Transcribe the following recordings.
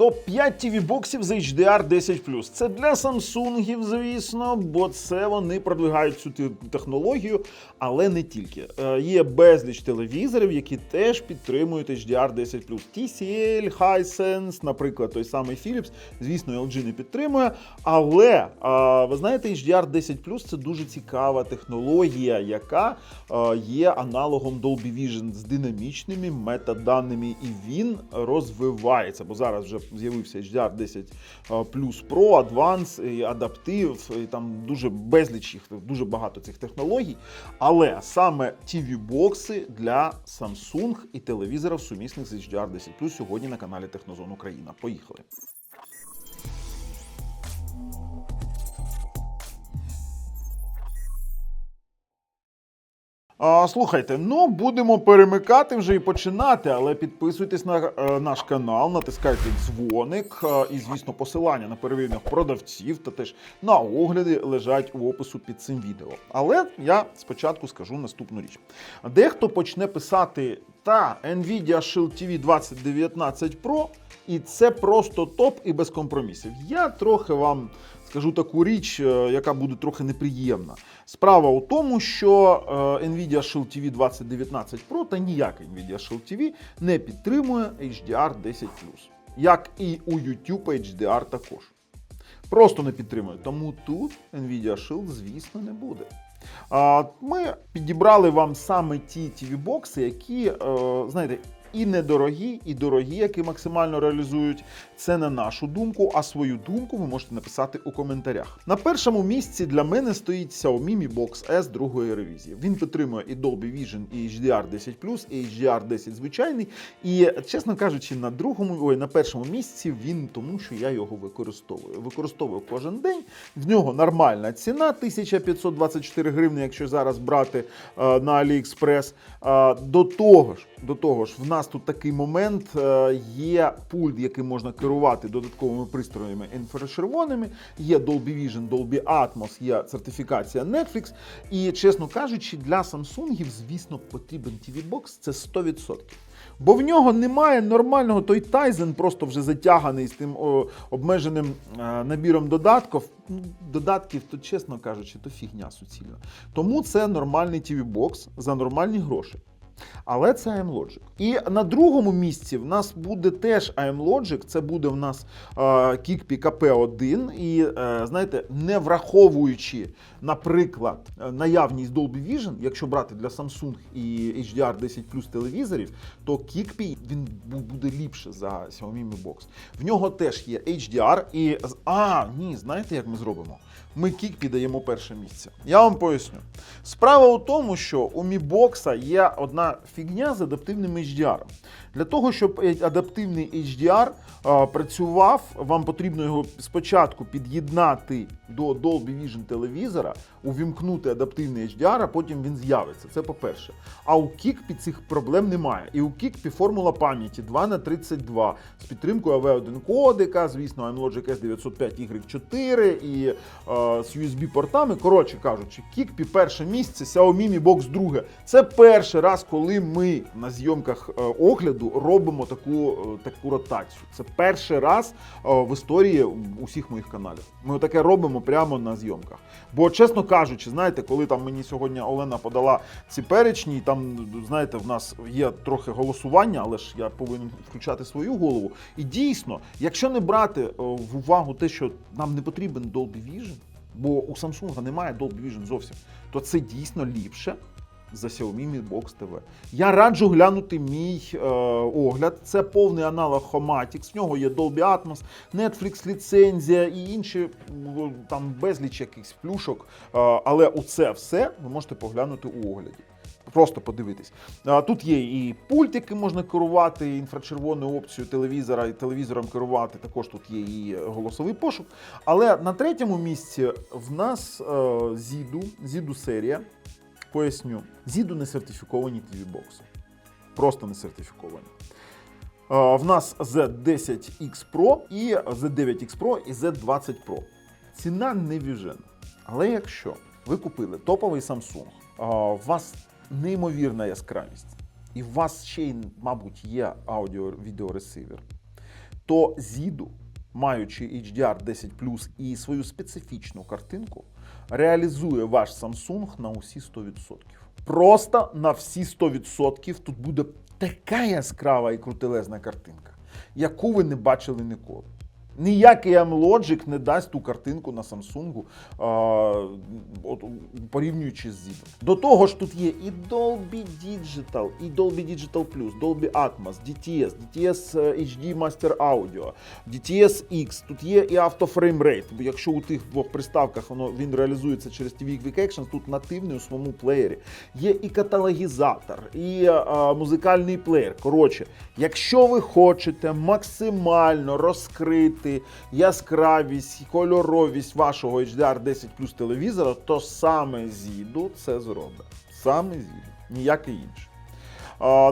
Топ-5 TV боксів з HDR 10 Це для Samsung, звісно, бо це вони продвигають цю технологію, але не тільки. Е, Є безліч телевізорів, які теж підтримують HDR 10 TCL, Hisense, наприклад, той самий Philips. Звісно, LG не підтримує. Але а, ви знаєте, HDR 10 це дуже цікава технологія, яка е, є аналогом Dolby Vision з динамічними метаданими, і він розвивається. Бо зараз вже з'явився HDR 10 Plus Pro, Advance, Adaptive, і там дуже безліч їх, дуже багато цих технологій. Але саме TV-бокси для Samsung і телевізорів сумісних з HDR 10 Plus сьогодні на каналі Технозон Україна. Поїхали. Слухайте, ну будемо перемикати вже і починати, але підписуйтесь на е, наш канал, натискайте дзвоник е, і, звісно, посилання на перевірених продавців та теж на огляди лежать у опису під цим відео. Але я спочатку скажу наступну річ. Дехто почне писати та Nvidia Shield TV 2019 Pro, і це просто топ і без компромісів. Я трохи вам скажу таку річ, е, яка буде трохи неприємна. Справа у тому, що е, Nvidia Shield TV 2019 Pro та ніяк Nvidia Shield TV не підтримує HDR 10 як і у YouTube HDR також. Просто не підтримує. Тому тут Nvidia Shield, звісно, не буде. Ми підібрали вам саме ті TV-бокси, які, е, знаєте, і недорогі, і дорогі, які максимально реалізують. Це на нашу думку, а свою думку ви можете написати у коментарях. На першому місці для мене стоїть Xiaomi Mi Box S другої ревізії. Він підтримує і Dolby Vision, і HDR 10 і HDR 10 звичайний. І, чесно кажучи, на другому, ой, на першому місці він тому, що я його використовую. Використовую кожен день. В нього нормальна ціна 1524 гривні, якщо зараз брати е, на AliExpress. Е, до того ж, до того ж, в нас тут такий момент е, є пульт, яким можна керувати додатковими пристроями інфрачервоними. Є Dolby Vision, Dolby Atmos, є сертифікація Netflix. І, чесно кажучи, для Samsung, звісно, потрібен TV-бокс це 100%. Бо в нього немає нормального той Tizen, просто вже затяганий з тим о, обмеженим е, набіром додатків. Ну, Додатків, то чесно кажучи, то фігня суцільна. Тому це нормальний TV-бокс за нормальні гроші. Але це iMlogic. І на другому місці в нас буде теж iMlogic, це буде в нас е, Kikpi KP1. І е, знаєте, не враховуючи, наприклад, наявність Dolby Vision, якщо брати для Samsung і HDR 10 телевізорів, то Kikpi він буде ліпше за Xiaomi Mi Box. В нього теж є HDR і. А, ні, знаєте, як ми зробимо? Ми Kikpi даємо перше місце. Я вам поясню. Справа у тому, що у Mi Box є одна фігня з адаптивним HDR. Для того, щоб е- адаптивний HDR працював, вам потрібно його спочатку під'єднати до Dolby Vision телевізора, увімкнути адаптивний HDR, а потім він з'явиться. Це по-перше. А у Kikpi цих проблем немає. І у Kikpi формула пам'яті 2 на 32 з підтримкою AV1 кодека, звісно, iMlogic S905Y4 і е, з USB-портами. Коротше кажучи, Kikpi перше місце, Xiaomi Mi Box друге. Це перший раз, коли ми на зйомках е, огляду робимо таку, е, таку ротацію. Це перший раз е, в історії усіх моїх каналів. Ми таке робимо прямо на зйомках. Бо, чесно кажучи, знаєте, коли там мені сьогодні Олена подала ці перечні, і там, знаєте, в нас є трохи голосування, але ж я повинен включати свою голову. І дійсно, якщо не брати е, в увагу те, що нам не потрібен Dolby Vision, бо у Samsung немає Dolby Vision зовсім, то це дійсно ліпше. За Xiaomi Mi Box TV. Я раджу глянути мій е, огляд. Це повний аналог Homatix. В нього є Dolby Atmos, Netflix ліцензія і інші там безліч якихось плюшок. Е, але у це все ви можете поглянути у огляді. Просто подивитись. Тут є і пульт, яким можна керувати, і інфрачервоною опцією телевізора, і телевізором керувати. Також тут є і голосовий пошук. Але на третьому місці в нас е, Zidu, Zidu серія. Поясню, Zidu не сертифіковані TV-бокси. Просто не сертифіковані. В нас Z10X Pro і Z9X Pro і Z20 Pro. Ціна не віжена. Але якщо ви купили топовий Samsung, у вас неймовірна яскравість, і у вас ще й, мабуть, є аудіо-відеоресивер, то зіду, маючи HDR 10 і свою специфічну картинку, реалізує ваш Samsung на усі 100%. Просто на всі 100% тут буде така яскрава і крутелезна картинка, яку ви не бачили ніколи. Ніякий M-Logic не дасть ту картинку на Samsung, от, порівнюючи з Zidom. До того ж, тут є і Dolby Digital, і Dolby Digital Plus, Dolby Atmos, DTS, DTS HD Master Audio, DTS X. Тут є і автофрейм Rate, бо якщо у тих двох приставках воно він реалізується через TV Quick Actions, тут нативний у своєму плеєрі. Є і каталогізатор, і а, музикальний плеєр. Коротше, якщо ви хочете максимально розкрити яскравість, кольоровість вашого HDR 10 Plus телевізора, то саме Zido це зробить. Саме Zido, ніякий інший.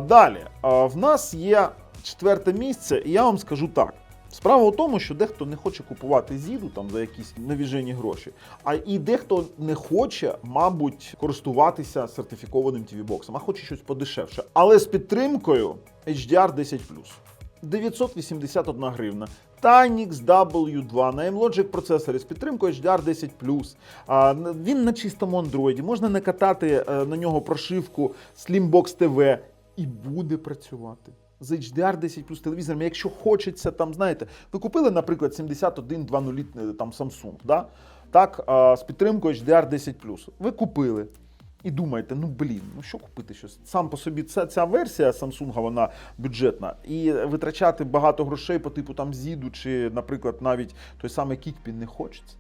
Далі, в нас є четверте місце, і я вам скажу так. Справа у тому, що дехто не хоче купувати зіду там за якісь невіжені гроші, а і дехто не хоче, мабуть, користуватися сертифікованим TV-боксом, а хоче щось подешевше. Але з підтримкою HDR 10 981 гривна. Tynix W2 на M-Logic процесорі з підтримкою HDR 10 Він на чистому Android. Можна накатати е, на нього прошивку Slimbox TV і буде працювати. З HDR 10 плюс телевізором, якщо хочеться, там, знаєте, ви купили, наприклад, 7120 е, там Samsung, да? так, з підтримкою HDR 10 Ви купили. І думаєте, ну блін, ну що купити щось? Сам по собі ця, ця версія Samsung, вона бюджетна. І витрачати багато грошей по типу там Зіду чи, наприклад, навіть той самий Кікпін не хочеться.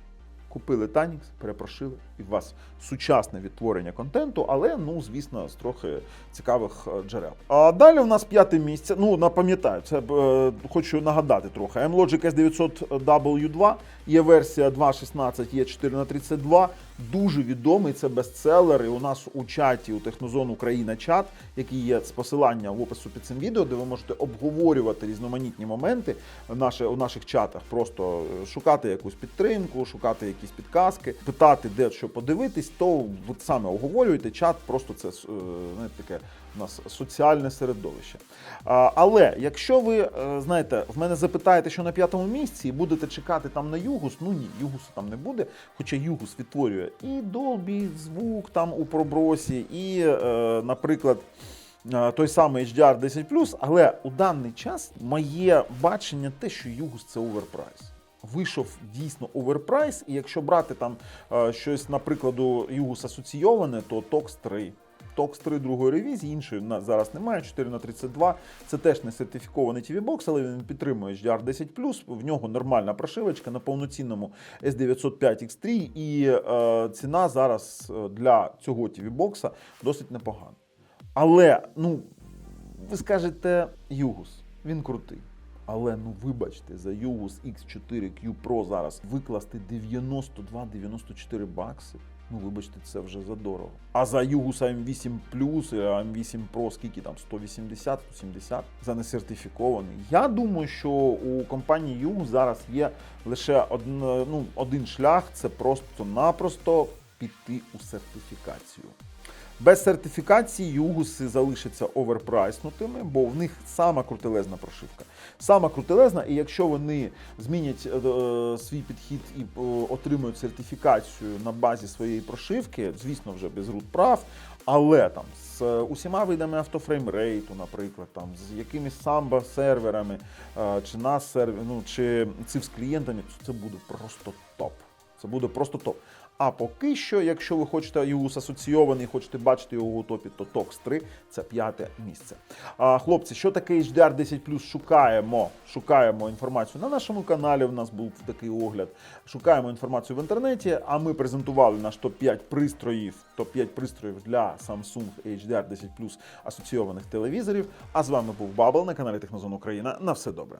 Купили Tanix, перепрошили, і у вас сучасне відтворення контенту, але ну звісно з трохи цікавих е, джерел. А далі у нас п'яте місце. Ну напам'ятаю, це е, хочу нагадати трохи. M-Logic S900W2 є версія 2.16, є 4 на 32 Дуже відомий це бестселер. У нас у чаті у Технозон Україна чат, який є з посилання в опису під цим відео, де ви можете обговорювати різноманітні моменти наші, у наших чатах. Просто е, шукати якусь підтримку, шукати якісь підказки, питати, де що подивитись, то ви саме обговорюєте чат. Просто це е, знаєте, таке у нас соціальне середовище. Але якщо ви е, знаєте, в мене запитаєте, що на п'ятому місці, і будете чекати там на Югус, ну ні, Югусу там не буде. Хоча Югус відтворює і Dolby звук там у пробросі, і, е, наприклад. е, Той самий HDR 10 але у даний час моє бачення те, що Югус це оверпрайс. Вийшов дійсно оверпрайс, і якщо брати там щось, наприклад, Югус асоційоване, то TOX 3. TOX 3 другої ревізії, іншої на зараз немає. 4 на 32 Це теж не сертифікований TV-бокс, але він підтримує HDR 10 В нього нормальна прошивочка на повноцінному S905X3, і е, ціна зараз е, для цього TV-бокса досить непогана. Але, ну, ви скажете, Югус, він крутий. Але ну вибачте, за Югус X4Q Pro зараз викласти 92-94 бакси. Ну, вибачте, це вже задорого. А за Югус AM8 Plus і AM8 Pro скільки там 180, 170 за несертифікований. Я думаю, що у компанії Югус зараз є лише один, ну, один шлях це просто-напросто піти у сертифікацію. Без сертифікації югуси залишаться оверпрайснутими, бо в них сама крутелезна прошивка. Сама крутелезна, і якщо вони змінять е, е, свій підхід і е, отримують сертифікацію на базі своєї прошивки, звісно, вже без root прав, але там з е, усіма видами автофреймрейту, наприклад, там з якимись самбо серверами е, чи нас сервер, ну чи циф з клієнтами, це буде просто топ. Це буде просто топ. А поки що, якщо ви хочете ЮУС асоційований, хочете бачити його у топі, то TOX 3 це п'яте місце. А, хлопці, що таке HDR 10 Шукаємо, шукаємо інформацію на нашому каналі. У нас був такий огляд. Шукаємо інформацію в інтернеті. А ми презентували наш топ-5 пристроїв, топ-5 пристроїв для Samsung HDR 10 асоційованих телевізорів. А з вами був Бабл на каналі Технозон Україна. На все добре.